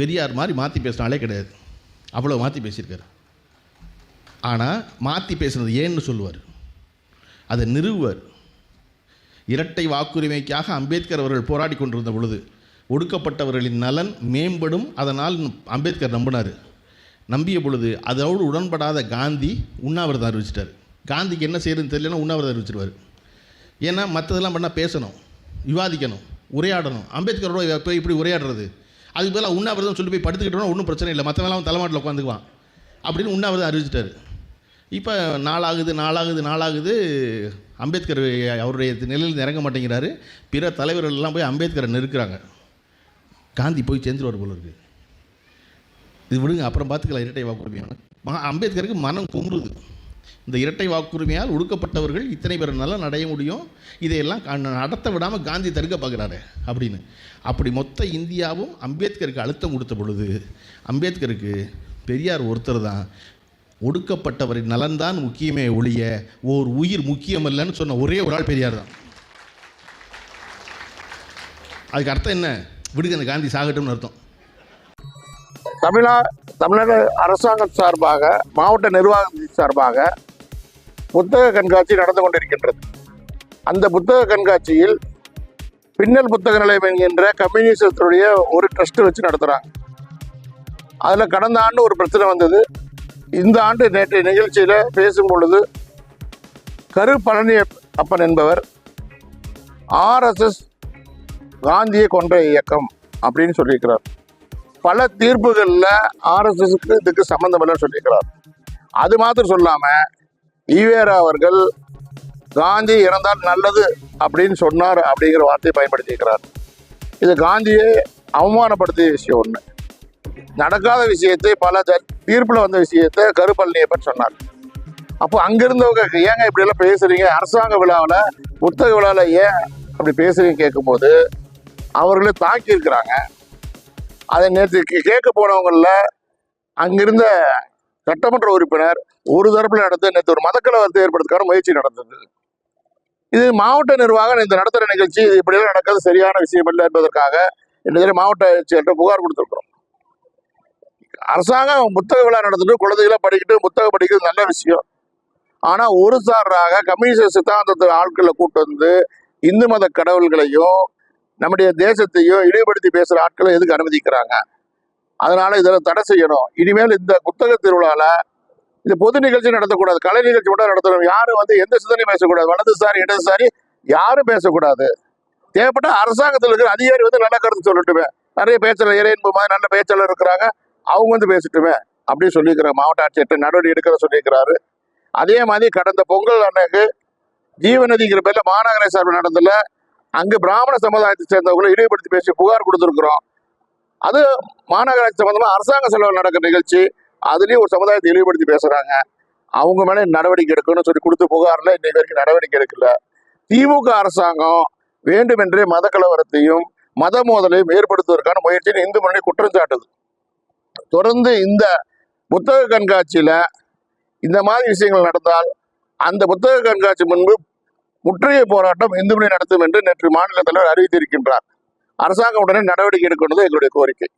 பெரியார் மாதிரி மாற்றி பேசினாலே கிடையாது. அவ்வளோ மாற்றி பேசியிருக்காரு. ஆனால் மாற்றி பேசுனது ஏன்னு சொல்லுவார். அதை நிறுவுவார். இரட்டை வாக்குரிமைக்காக அம்பேத்கர் அவர்கள் போராடி கொண்டிருந்த பொழுது ஒடுக்கப்பட்டவர்களின் நலன் மேம்படும் அதனால் அம்பேத்கர் நம்பினார். நம்பிய பொழுது அதோடு உடன்படாத காந்தி உண்ணாவிரதம் அறிவிச்சிட்டார். காந்திக்கு என்ன செய்யறதுன்னு தெரியலன்னா உண்ணாவிரதம் அறிவிச்சிருவார். ஏன்னா மற்றதெல்லாம் பண்ணால் பேசணும் விவாதிக்கணும் உரையாடணும். அம்பேத்கரோட போய் இப்படி உரையாடுறது. அதுக்கு பதிலாக உண்ணாவிரதம் சொல்லி போய் படுத்துக்கிட்டோம்னா ஒன்றும் பிரச்சனை இல்லை. மற்றவெல்லாம் தலைமாட்டில் உட்காந்துக்குவான். அப்படின்னு உண்ணாவிரதம் அறிவிச்சிட்டாரு. இப்போ நாளாகுது நாளாகுது நாளாகுது. அம்பேத்கர் அவருடைய நிலையில் இறங்க மாட்டேங்கிறாரு. பிற தலைவர்கள் எல்லாம் போய் அம்பேத்கரை நெருக்கிறாங்க. காந்தி போய் சேர்ந்துருவார் போல இருக்கு. இது விடுங்க அப்புறம் பார்த்துக்கலாம் இரட்டை வாக்குரிமையான அம்பேத்கருக்கு மனம் குமுறுது. இந்த இரட்டை வாக்குரிமையால் ஒடுக்கப்பட்டவர்கள் இத்தனை பேர் நல்லா நடைய முடியும்? இதையெல்லாம் நடத்த விடாமல் காந்தி தடுக்க பார்க்குறாரு அப்படின்னு. அப்படி மொத்த இந்தியாவும் அம்பேத்கருக்கு அழுத்தம் கொடுத்த பொழுது அம்பேத்கருக்கு பெரியார் ஒருத்தர் தான் ஒடுக்கப்பட்டவரின் நலன்தான் முக்கியமே ஒழிய ஓர் உயிர் முக்கியமல்லன்னு சொன்ன ஒரே ஒரு ஆள் பெரியார் தான். அதுக்கு அர்த்தம் என்ன? விடுங்க அந்த காந்தி சாகட்டும்னு அர்த்தம். தமிழா தமிழக அரசாங்கம் சார்பாக மாவட்ட நிர்வாகம் சார்பாக புத்தக கண்காட்சி நடந்து கொண்டிருக்கின்றது. அந்த புத்தக கண்காட்சியில் பின்னல் புத்தக நிலையம் என்கின்ற கம்யூனிசத்துடைய ஒரு ட்ரஸ்ட் வச்சு நடத்துகிறாங்க அதில் கடந்த ஆண்டு ஒரு பிரச்சனை வந்தது. இந்த ஆண்டு நேற்றைய நிகழ்ச்சியில் பேசும் பொழுது கரு பழனி அப்பன் என்பவர் ஆர்எஸ்எஸ் காந்தியை கொன்ற இயக்கம் அப்படின்னு சொல்லியிருக்கிறார். பல தீர்ப்புகளில் ஆர்எஸ்எஸ்க்கு இதுக்கு சம்மந்தம் இல்லைன்னு சொல்லியிருக்கிறார். அது மாத்திரம் சொல்லாமல் ஈவேரா அவர்கள் காந்தி இறந்தால் நல்லது அப்படின்னு சொன்னார் அப்படிங்கிற வார்த்தையை பயன்படுத்தியிருக்கிறார் இது காந்தியை அவமானப்படுத்திய விஷயம் ஒன்று நடக்காத விஷயத்தை பல தீர்ப்பில் வந்த விஷயத்தை பற்றி சொன்னார். அப்போ அங்கிருந்தவங்க ஏங்க இப்படியெல்லாம் பேசுறீங்க? அரசாங்க விழாவில் புத்தக விழாவில் ஏன் அப்படி பேசுறீங்க கேட்கும்போது அவர்களே தாக்கியிருக்கிறாங்க அதை நேற்று கேட்க போனவங்களில் அங்கிருந்த சட்டமன்ற உறுப்பினர் ஒரு தரப்பில் நடந்து நேற்று ஒரு மதக்கலவரத்தை ஏற்படுத்துக்கான முயற்சி நடந்தது. இது மாவட்ட நிர்வாகம் இந்த நடத்துகிற நிகழ்ச்சி இது இப்படியெல்லாம் நடக்கிறது சரியான விஷயம் இல்லை என்பதற்காக இந்த மாவட்ட ஆட்சியர்கிட்ட புகார் கொடுத்துருக்குறோம். அரசாங்கம் புத்தக விழா நடத்திட்டு குழந்தைகளை படிக்கிட்டு புத்தகம் படிக்கிறது நல்ல விஷயம். ஆனால் ஒரு சாராக கம்யூனிஸ்ட் சித்தாந்தத்தை ஆட்களை கூட்டு வந்து இந்து மத கடவுள்களையும் நம்முடைய தேசத்தையும் இழிவுபடுத்தி பேசுகிற ஆட்களை எதுக்கு அனுமதிக்கிறாங்க? அதனால இதில் தடை செய்யணும். இனிமேல் இந்த புத்தக திருவிழால இந்த பொது நிகழ்ச்சி நடத்தக்கூடாது. கலை நிகழ்ச்சி கூட நடத்தணும். யாரும் வந்து எந்த சிந்தனையும் பேசக்கூடாது. வலதுசாரி இடதுசாரி யாரும் பேசக்கூடாது. தேவைப்பட்ட அரசாங்கத்தில் இருக்கிற அதிகாரி வந்து நல்ல கருத்து சொல்லட்டுமே. நிறைய பேச்சாளர் இறையன்பு மாதிரி நல்ல பேச்சாளர் இருக்கிறாங்க. அவங்க வந்து பேசட்டுமே அப்படின்னு சொல்லியிருக்கிற மாவட்ட ஆட்சியர்கிட்ட நடவடிக்கை எடுக்கிற சொல்லியிருக்கிறாரு. அதே மாதிரி கடந்த பொங்கல் அன்னைக்கு ஜீவநதிங்கிற பேரில் மாநகர சார்பில் நடந்ததுல அங்கு பிராமண சமுதாயத்தை சேர்ந்தவங்களை இழிவுபடுத்தி பேசி புகார் கொடுத்துருக்குறோம். அது மாநகராட்சி சம்பந்தமாக அரசாங்க செலவில் நடக்கிற நிகழ்ச்சி. அதுலேயும் ஒரு சமுதாயத்தை இழிவுபடுத்தி பேசுகிறாங்க அவங்க மேலே நடவடிக்கை எடுக்கணும்னு சொல்லி கொடுத்து புகாரில் இன்னைக்கு வரைக்கும் நடவடிக்கை எடுக்கல. திமுக அரசாங்கம் வேண்டுமென்றே மத கலவரத்தையும் மத மோதலையும் ஏற்படுத்துவதற்கான முயற்சியை இந்து முன்னணி குற்றம் சாட்டுது. தொடர்ந்து இந்த புத்தக கண்காட்சியில் இந்த மாதிரி விஷயங்கள் நடந்தால் அந்த புத்தக கண்காட்சி முன்பு முற்றுகை போராட்டம் இந்து முன்னணி நடத்தும் என்று நேற்று மாநில தலைவர் அறிவித்திருக்கின்றார். அரசாங்கம் உடனே நடவடிக்கை எடுக்கணும் எங்களுடைய கோரிக்கை.